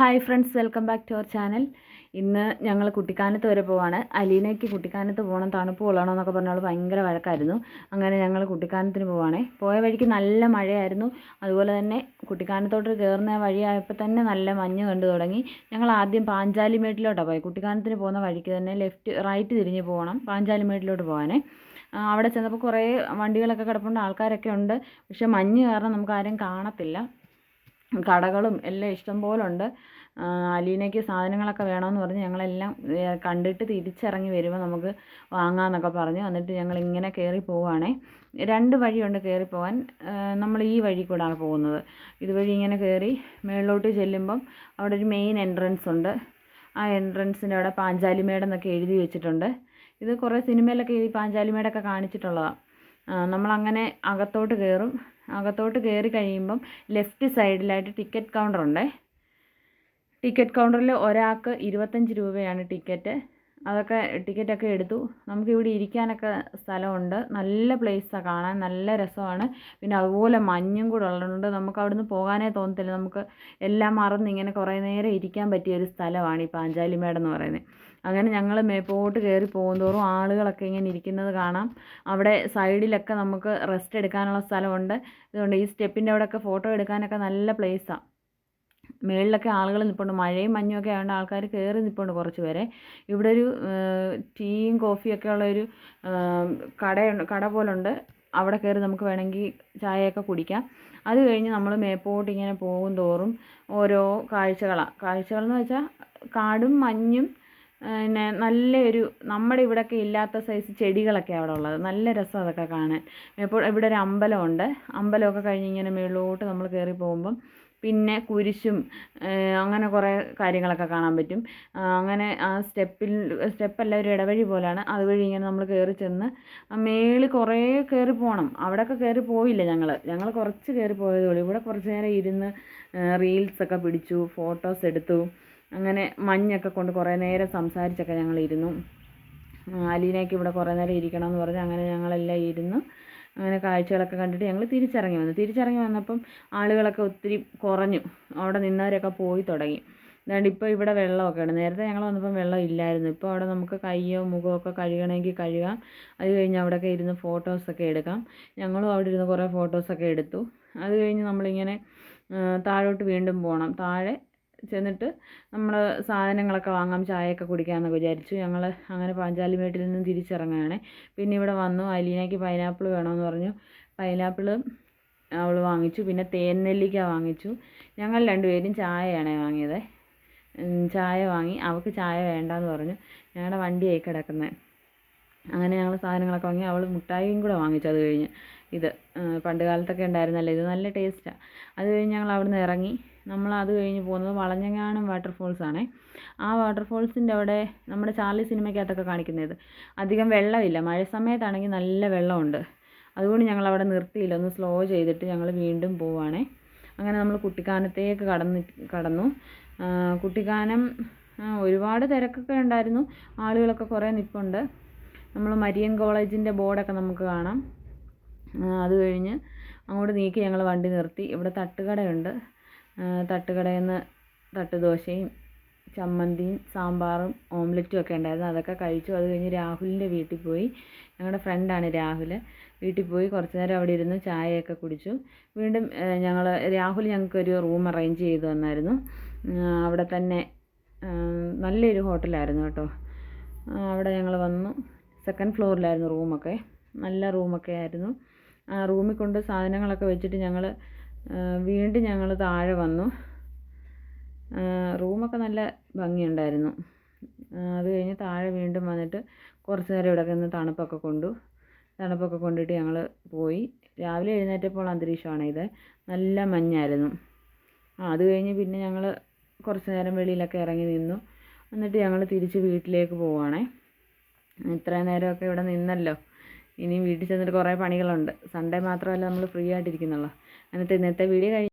Hi friends welcome back to our channel ഇന്ന് ഞങ്ങൾ കുട്ടിക്കാനത്ത് വരെ പോവാണ്. അലീനയ്ക്ക് കുട്ടിക്കാനത്ത് പോകണം തണുപ്പ് കൊള്ളണം എന്നൊക്കെ പറഞ്ഞാൽ ഭയങ്കര വഴക്കായിരുന്നു. അങ്ങനെ ഞങ്ങൾ കുട്ടിക്കാനത്തിന് പോവാണേ. പോയ വഴിക്ക് നല്ല മഴയായിരുന്നു. അതുപോലെ തന്നെ കുട്ടിക്കാനത്തോട്ട് കയറുന്ന വഴിയായപ്പോൾ തന്നെ നല്ല മഞ്ഞ് കണ്ടു തുടങ്ങി. ഞങ്ങൾ ആദ്യം പാഞ്ചാലി പാഞ്ചാലിമേട്ടിലോട്ടാണ് പോയി. കുട്ടിക്കാനത്തിന് പോകുന്ന വഴിക്ക് തന്നെ ലെഫ്റ്റ് റൈറ്റ് തിരിഞ്ഞ് പോകണം പാഞ്ചാലിമേട്ടിലോട്ട് പോകാനേ അവിടെ ചെന്നപ്പോൾ കുറേ വണ്ടികളൊക്കെ കിടപ്പുണ്ട്. ആൾക്കാരൊക്കെ ഉണ്ട്. പക്ഷേ മഞ്ഞ് കാരണം നമുക്ക് ആരെയും കാണത്തില്ല. കടകളും എല്ലാം ഇഷ്ടം പോലെ ഉണ്ട് അലീനയ്ക്ക് സാധനങ്ങളൊക്കെ വേണമെന്ന് പറഞ്ഞ് ഞങ്ങളെല്ലാം കണ്ടിട്ട് തിരിച്ചിറങ്ങി വരുമ്പോൾ നമുക്ക് വാങ്ങാമെന്നൊക്കെ പറഞ്ഞു. എന്നിട്ട് ഞങ്ങൾ ഇങ്ങനെ കയറി പോവുകയാണേ രണ്ട് വഴിയുണ്ട് കയറി പോകാൻ ആ, നമ്മൾ ഈ വഴി കൂടാണ് പോകുന്നത്. ഇതുവഴി ഇങ്ങനെ കയറി മേളിലോട്ട് ചെല്ലുമ്പം അവിടെ ഒരു മെയിൻ എൻട്രൻസ് ഉണ്ട്. ആ എൻട്രൻസിന്റെ അവിടെ പാഞ്ചാലിമേടെന്നൊക്കെ എഴുതി വെച്ചിട്ടുണ്ട്. ഇത് കുറേ സിനിമയിലൊക്കെ ഈ പാഞ്ചാലിമേടൊക്കെ കാണിച്ചിട്ടുള്ളതാണ് നമ്മളങ്ങനെ അകത്തോട്ട് കയറും അകത്തോട്ട് കയറി കഴിയുമ്പം ലെഫ്റ്റ് സൈഡിലായിട്ട് ടിക്കറ്റ് കൗണ്ടർ ഉണ്ട്. ടിക്കറ്റ് കൗണ്ടറിൽ ഒരാൾക്ക് ഇരുപത്തഞ്ച് രൂപയാണ് ടിക്കറ്റ്. അതൊക്കെ ടിക്കറ്റൊക്കെ എടുത്തു. നമുക്കിവിടെ ഇരിക്കാനൊക്കെ സ്ഥലമുണ്ട്. നല്ല പ്ലേസാണ് കാണാൻ നല്ല രസമാണ്. പിന്നെ അതുപോലെ മഞ്ഞും കൂടെ ഉള്ളതുകൊണ്ട് നമുക്ക് അവിടുന്ന് പോകാനേ തോന്നത്തില്ല. നമുക്ക് എല്ലാം മറന്ന് ഇങ്ങനെ കുറേ നേരം ഇരിക്കാൻ പറ്റിയ ഒരു സ്ഥലമാണ് ഈ പാഞ്ചാലിമേടെന്ന് പറയുന്നത്. അങ്ങനെ ഞങ്ങൾ മേപ്പോട്ട് കയറി പോകുന്തോറും ആളുകളൊക്കെ ഇങ്ങനെ ഇരിക്കുന്നത് കാണാം. അവിടെ സൈഡിലൊക്കെ നമുക്ക് റെസ്റ്റ് എടുക്കാനുള്ള സ്ഥലമുണ്ട്. ഇതുകൊണ്ട് ഈ സ്റ്റെപ്പിന്റെ അവിടെയൊക്കെ ഫോട്ടോ എടുക്കാനൊക്കെ നല്ല പ്ലേസാണ് മേളിലൊക്കെ ആളുകൾ നിൽപ്പുണ്ട് മഴയും മഞ്ഞും ഒക്കെ ആയതുകൊണ്ട് ആൾക്കാർ കയറി നിൽപ്പുണ്ട് കുറച്ച് പേരെ. ഇവിടെ ഒരു ടീയും കോഫിയൊക്കെ ഉള്ള ഒരു കടയുണ്ട് കട പോലുണ്ട്. അവിടെ കയറി നമുക്ക് വേണമെങ്കിൽ ചായയൊക്കെ കുടിക്കാം. അത് കഴിഞ്ഞ് നമ്മൾ മേപ്പോട്ട് ഇങ്ങനെ പോകും തോറും ഓരോ കാഴ്ചകളാണ് കാഴ്ചകളെന്ന് വെച്ചാൽ കാടും മഞ്ഞും പിന്നെ നല്ലൊരു നമ്മുടെ ഇവിടെയൊക്കെ ഇല്ലാത്ത സൈസ് ചെടികളൊക്കെ അവിടെ ഉള്ളത്. നല്ല രസം അതൊക്കെ കാണാൻ. ഇപ്പോൾ ഇവിടെ ഒരു അമ്പലമുണ്ട്. അമ്പലമൊക്കെ കഴിഞ്ഞ് ഇങ്ങനെ മുകളിലോട്ട് നമ്മൾ കയറി പോകുമ്പം പിന്നെ കുരിശും അങ്ങനെ കുറേ കാര്യങ്ങളൊക്കെ കാണാൻ പറ്റും. അങ്ങനെ ആ സ്റ്റെപ്പിൽ സ്റ്റെപ്പല്ല ഒരു ഇടവഴി പോലെയാണ് അതുവഴി ഇങ്ങനെ നമ്മൾ കയറി ചെന്ന് മേളിൽ കുറേ കയറി പോകണം അവിടെയൊക്കെ കയറി പോയില്ല ഞങ്ങൾ ഞങ്ങൾ കുറച്ച് കയറി പോയതേ ഉള്ളൂ. ഇവിടെ കുറച്ച് നേരം ഇരുന്ന് റീൽസൊക്കെ പിടിച്ചു ഫോട്ടോസ് എടുത്തു. അങ്ങനെ മഞ്ഞൊക്കെ കൊണ്ട് കുറേ നേരം സംസാരിച്ചൊക്കെ ഞങ്ങളിരുന്നു. അലീനയ്ക്ക് ഇവിടെ കുറേ നേരം ഇരിക്കണം എന്ന് പറഞ്ഞ് അങ്ങനെ ഞങ്ങളെല്ലാം ഇരുന്ന് അങ്ങനെ കാഴ്ചകളൊക്കെ കണ്ടിട്ട് ഞങ്ങൾ തിരിച്ചിറങ്ങി വന്നു. തിരിച്ചിറങ്ങി വന്നപ്പം ആളുകളൊക്കെ ഒത്തിരി കുറഞ്ഞു. അവിടെ നിന്നവരൊക്കെ പോയി തുടങ്ങി. അതുകൊണ്ട് ഇപ്പോൾ ഇവിടെ വെള്ളമൊക്കെ ഉണ്ട്. നേരത്തെ ഞങ്ങൾ വന്നപ്പം വെള്ളം ഇല്ലായിരുന്നു. ഇപ്പോൾ അവിടെ നമുക്ക് കയ്യോ മുഖമോ ഒക്കെ കഴുകണമെങ്കിൽ കഴുകാം. അത് കഴിഞ്ഞ് അവിടെയൊക്കെ ഇരുന്ന് ഫോട്ടോസൊക്കെ എടുക്കാം. ഞങ്ങളും അവിടെ ഇരുന്ന് കുറേ ഫോട്ടോസൊക്കെ എടുത്തു. അത് കഴിഞ്ഞ് നമ്മളിങ്ങനെ താഴോട്ട് വീണ്ടും പോകണം. താഴെ ചെന്നിട്ട് നമ്മൾ സാധനങ്ങളൊക്കെ വാങ്ങാം ചായയൊക്കെ കുടിക്കാമെന്നൊക്കെ വിചാരിച്ചു. ഞങ്ങൾ അങ്ങനെ പാഞ്ചാലി മേട്ടിൽ നിന്നും തിരിച്ചിറങ്ങുകയാണ്. പിന്നെ ഇവിടെ വന്നു അലീനയ്ക്ക് പൈനാപ്പിൾ വേണമെന്ന് പറഞ്ഞു. പൈനാപ്പിൾ അവൾ വാങ്ങിച്ചു പിന്നെ തേൻ നെല്ലിക്ക വാങ്ങിച്ചു. ഞങ്ങൾ രണ്ടുപേരും ചായയാണ് വാങ്ങിയത്. ചായ വാങ്ങി. അവൾക്ക് ചായ വേണ്ടാന്ന് പറഞ്ഞു. ഞങ്ങളുടെ വണ്ടിയായി കിടക്കുന്നത് അങ്ങനെ ഞങ്ങൾ സാധനങ്ങളൊക്കെ വാങ്ങി. അവൾ മുട്ടായിയും കൂടെ വാങ്ങിച്ചു അത് കഴിഞ്ഞ്. ഇത് പണ്ട് കാലത്തൊക്കെ ഉണ്ടായിരുന്നല്ലോ? ഇത് നല്ല ടേസ്റ്റാണ് അത് കഴിഞ്ഞ് ഞങ്ങൾ അവിടുന്ന് ഇറങ്ങി. നമ്മൾ അത് കഴിഞ്ഞ് പോകുന്നത് വളഞ്ഞങ്ങാനം വാട്ടർഫോൾസ് ആണേ ആ വാട്ടർഫോൾസിന്റെ അവിടെ നമ്മുടെ ചാർലി സിനിമയ്ക്കകത്തൊക്കെ കാണിക്കുന്നത്. അധികം വെള്ളമില്ല. മഴ സമയത്താണെങ്കിൽ നല്ല വെള്ളമുണ്ട്. അതുകൊണ്ട് ഞങ്ങൾ അവിടെ നിർത്തിയില്ല. ഒന്ന് സ്ലോ ചെയ്തിട്ട് ഞങ്ങൾ വീണ്ടും പോവുകയാണേ. അങ്ങനെ നമ്മൾ കുട്ടിക്കാനത്തേക്ക് കടന്ന് കടന്നു. കുട്ടിക്കാനം ഒരുപാട് തിരക്കൊക്കെ ഉണ്ടായിരുന്നു. ആളുകളൊക്കെ കുറേ നിൽപ്പുണ്ട് നമ്മൾ മരിയൻ കോളേജിന്റെ ബോർഡൊക്കെ നമുക്ക് കാണാം. അത് കഴിഞ്ഞ് അങ്ങോട്ട് നീക്കി ഞങ്ങൾ വണ്ടി നിർത്തി. ഇവിടെ തട്ടുകടയുണ്ട്. തട്ടുകടയിൽ നിന്ന് തട്ടുദോശയും ചമ്മന്തിയും സാമ്പാറും ഓംലെറ്റും ഒക്കെ ഉണ്ടായിരുന്നു. അതൊക്കെ കഴിച്ചു. അത് കഴിഞ്ഞ് രാഹുലിന്റെ വീട്ടിൽ പോയി. ഞങ്ങളുടെ ഫ്രണ്ടാണ് രാഹുൽ വീട്ടിൽ പോയി കുറച്ച് നേരം അവിടെ ഇരുന്ന് ചായയൊക്കെ കുടിച്ചു. വീണ്ടും ഞങ്ങൾ രാഹുൽ ഞങ്ങൾക്കൊരു റൂം അറേഞ്ച് ചെയ്തു തന്നായിരുന്നു. അവിടെ തന്നെ നല്ലൊരു ഹോട്ടലായിരുന്നു കേട്ടോ. അവിടെ ഞങ്ങൾ വന്നു. സെക്കൻഡ് ഫ്ലോറിലായിരുന്നു റൂമൊക്കെ. നല്ല റൂമൊക്കെ ആയിരുന്നു. ആ റൂമിൽ കൊണ്ട് സാധനങ്ങളൊക്കെ വെച്ചിട്ട് ഞങ്ങൾ വീണ്ടും ഞങ്ങൾ താഴെ വന്നു. റൂമൊക്കെ നല്ല ഭംഗിയുണ്ടായിരുന്നു. അത് കഴിഞ്ഞ് താഴെ വീണ്ടും വന്നിട്ട് കുറച്ച് നേരം ഇവിടെ നിന്ന് തണുപ്പൊക്കെ കൊണ്ടു. തണുപ്പൊക്കെ കൊണ്ടിട്ട് ഞങ്ങൾ പോയി. രാവിലെ എഴുന്നേറ്റപ്പോൾ അന്തരീക്ഷമാണ് ഇത്. നല്ല മഞ്ഞായിരുന്നു. ആ അത് കഴിഞ്ഞ് പിന്നെ ഞങ്ങൾ കുറച്ച് നേരം വെളിയിലൊക്കെ ഇറങ്ങി നിന്നു. എന്നിട്ട് ഞങ്ങൾ തിരിച്ച് വീട്ടിലേക്ക് പോവുകയാണേ ഇത്രയും നേരമൊക്കെ ഇവിടെ നിന്നല്ലോ. ഇനി വീട്ടിൽ ചെന്നിട്ട് കുറേ പണികളുണ്ട്. സൺഡേ മാത്രമല്ല നമ്മൾ ഫ്രീ ആയിട്ടിരിക്കുന്നുള്ളൂ. എന്നിട്ട് ഇന്നത്തെ വീഡിയോ കഴിഞ്ഞു